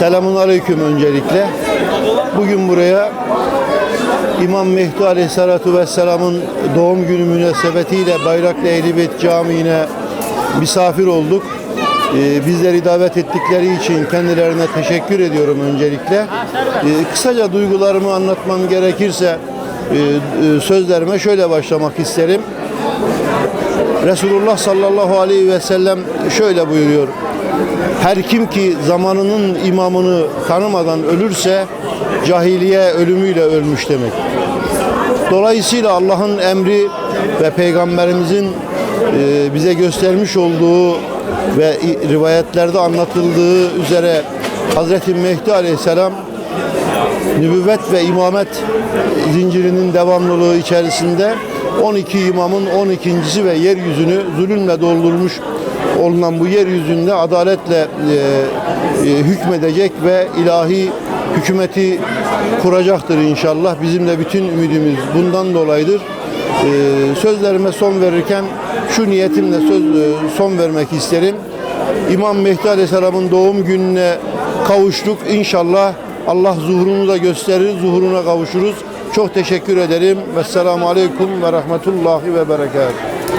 Selamun Aleyküm öncelikle. Bugün buraya İmam Mehdi Aleyhisselatü Vesselam'ın doğum günü münasebetiyle Bayraklı Ehlibeyt Camii'ne misafir olduk. Ee, bizleri davet ettikleri için kendilerine teşekkür ediyorum öncelikle. Ee, kısaca duygularımı anlatmam gerekirse e, e, sözlerime şöyle başlamak isterim. Resulullah sallallahu aleyhi ve sellem şöyle buyuruyor. Her kim ki zamanının imamını tanımadan ölürse cahiliye ölümüyle ölmüş demek. Dolayısıyla Allah'ın emri ve peygamberimizin e, bize göstermiş olduğu ve rivayetlerde anlatıldığı üzere Hazreti Mehdi Aleyhisselam nübüvvet ve imamet zincirinin devamlılığı içerisinde 12 imamın 12.si ve yeryüzünü zulümle doldurmuş olunan bu yeryüzünde adaletle e, e, hükmedecek ve ilahi hükümeti kuracaktır inşallah. Bizim de bütün ümidimiz bundan dolayıdır. E, sözlerime son verirken şu niyetimle söz e, son vermek isterim. İmam Mehdi Aleyhisselam'ın doğum gününe kavuştuk. İnşallah Allah zuhurunu da gösterir, zuhuruna kavuşuruz. Çok teşekkür ederim. Vesselamu Aleyküm ve Rahmetullahi ve Berekatuhu.